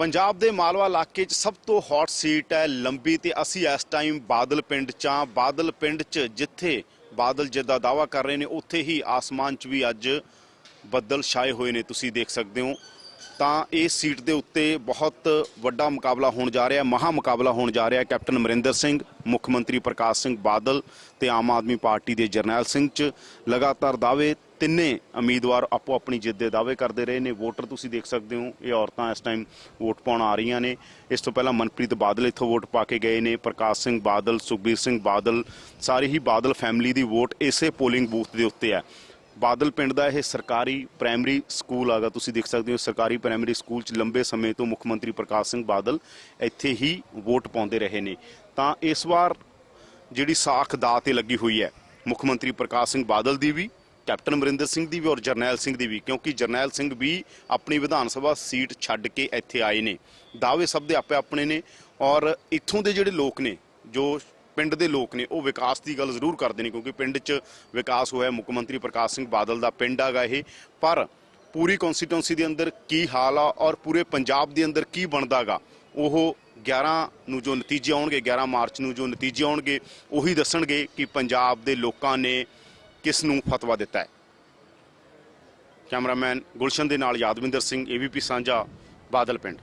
ਪੰਜਾਬ ਦੇ ਮਾਲਵਾ ਇਲਾਕੇ 'ਚ ਸਭ ਤੋਂ ਹੌਟ ਸੀਟ ਹੈ ਲੰਬੀ ਤੇ ਅਸੀਂ ਇਸ ਟਾਈਮ ਬਾਦਲ ਪਿੰਡ 'ਚ ਹਾਂ। ਬਾਦਲ ਪਿੰਡ 'ਚ ਜਿੱਥੇ ਬਾਦਲ ਜਿੱਦਾਂ ਦਾਵਾ ਕਰ ਰਹੇ ਨੇ, ਉੱਥੇ ਹੀ ਆਸਮਾਨ 'ਚ ਵੀ ਅੱਜ ਬੱਦਲ ਛਾਏ ਹੋਏ ਨੇ। ਤੁਸੀਂ ਦੇਖ ਸਕਦੇ ਹੋ। ਤਾਂ ਇਸ ਸੀਟ ਦੇ ਉੱਤੇ ਬਹੁਤ ਵੱਡਾ ਮੁਕਾਬਲਾ ਹੋਣ ਜਾ ਰਿਹਾ, ਮਹਾ ਮੁਕਾਬਲਾ ਹੋਣ ਜਾ ਰਿਹਾ ਕੈਪਟਨ ਅਮਰਿੰਦਰ ਸਿੰਘ, ਮੁੱਖ ਮੰਤਰੀ ਪ੍ਰਕਾਸ਼ ਸਿੰਘ ਬਾਦਲ ਤੇ ਆਮ ਆਦਮੀ ਪਾਰਟੀ ਦੇ ਜਰਨੈਲ ਸਿੰਘ 'ਚ ਲਗਾਤਾਰ ਦਾਅਵੇ। ਤਿੰਨੇ ਉਮੀਦਵਾਰ ਆਪੋ ਆਪਣੀ ਜਿੱਤ ਦੇ ਦਾਅਵੇ ਕਰਦੇ ਰਹੇ ਨੇ। ਵੋਟਰ ਤੁਸੀਂ ਦੇਖ ਸਕਦੇ ਹੋ, ਇਹ ਔਰਤਾਂ ਇਸ ਟਾਈਮ ਵੋਟ ਪਾਉਣ ਆ ਰਹੀਆਂ ਨੇ। ਇਸ ਤੋਂ ਪਹਿਲਾਂ ਮਨਪ੍ਰੀਤ ਬਾਦਲ ਇੱਥੋਂ ਵੋਟ ਪਾ ਕੇ ਗਏ ਨੇ। ਪ੍ਰਕਾਸ਼ ਸਿੰਘ ਬਾਦਲ, ਸੁਖਬੀਰ ਸਿੰਘ ਬਾਦਲ, ਸਾਰੀ ਹੀ ਬਾਦਲ ਫੈਮਿਲੀ ਦੀ ਵੋਟ ਇਸੇ ਪੋਲਿੰਗ ਬੂਥ ਦੇ ਉੱਤੇ ਹੈ। ਬਾਦਲ ਪਿੰਡ ਦਾ ਇਹ ਸਰਕਾਰੀ ਪ੍ਰਾਇਮਰੀ ਸਕੂਲ ਆਗਾ ਤੁਸੀਂ ਦੇਖ ਸਕਦੇ ਹੋ ਸਰਕਾਰੀ ਪ੍ਰਾਇਮਰੀ ਸਕੂਲ 'ਚ ਲੰਬੇ ਸਮੇਂ ਤੋਂ ਮੁੱਖ ਮੰਤਰੀ ਪ੍ਰਕਾਸ਼ ਸਿੰਘ ਬਾਦਲ ਇੱਥੇ ਹੀ ਵੋਟ ਪਾਉਂਦੇ ਰਹੇ ਨੇ। ਤਾਂ ਇਸ ਵਾਰ ਜਿਹੜੀ ਸਾਖ ਦਾ ਤੇ ਲੱਗੀ ਹੋਈ ਹੈ, ਮੁੱਖ ਮੰਤਰੀ ਪ੍ਰਕਾਸ਼ ਸਿੰਘ ਬਾਦਲ ਦੀ ਵੀ, ਕੈਪਟਨ ਅਮਰਿੰਦਰ ਸਿੰਘ ਦੀ ਵੀ ਔਰ ਜਰਨੈਲ ਸਿੰਘ ਦੀ ਵੀ, ਕਿਉਂਕਿ ਜਰਨੈਲ ਸਿੰਘ ਵੀ ਆਪਣੀ ਵਿਧਾਨ ਸਭਾ ਸੀਟ ਛੱਡ ਕੇ ਇੱਥੇ ਆਏ ਨੇ। ਦਾਅਵੇ ਸਭ ਦੇ ਆਪੇ ਆਪਣੇ ਨੇ ਔਰ ਇੱਥੋਂ ਦੇ ਜਿਹੜੇ ਲੋਕ ਨੇ, ਜੋ ਪਿੰਡ ਦੇ ਲੋਕ ਨੇ, ਉਹ ਵਿਕਾਸ ਦੀ ਗੱਲ ਜ਼ਰੂਰ ਕਰਦੇ ਨੇ ਕਿਉਂਕਿ ਪਿੰਡ 'ਚ ਵਿਕਾਸ ਹੋਇਆ ਮੁੱਖ ਮੰਤਰੀ ਪ੍ਰਕਾਸ਼ ਸਿੰਘ ਬਾਦਲ ਦਾ ਪਿੰਡ ਹੈਗਾ ਇਹ। ਪਰ ਪੂਰੀ ਕਨਸਟੀਟੂਐਂਸੀ ਦੇ ਅੰਦਰ ਕੀ ਹਾਲ ਆ ਔਰ ਪੂਰੇ ਪੰਜਾਬ ਦੇ ਅੰਦਰ ਕੀ ਬਣਦਾਗਾ ਉਹ 11 ਨੂੰ ਜੋ ਨਤੀਜੇ ਆਉਣਗੇ 11 ਮਾਰਚ ਨੂੰ ਜੋ ਨਤੀਜੇ ਆਉਣਗੇ, ਉਹੀ ਦੱਸਣਗੇ ਕਿ ਪੰਜਾਬ ਦੇ ਲੋਕਾਂ ਨੇ ਕਿਸ ਨੂੰ ਫਤਵਾ ਦਿੱਤਾ ਹੈ। ਕੈਮਰਾਮੈਨ ਗੁਲਸ਼ਨ ਦੇ ਨਾਲ ਯਾਦਵਿੰਦਰ ਸਿੰਘ ਏਬੀਪੀ ਸਾਂਝਾ, ਬਾਦਲ ਪਿੰਡ।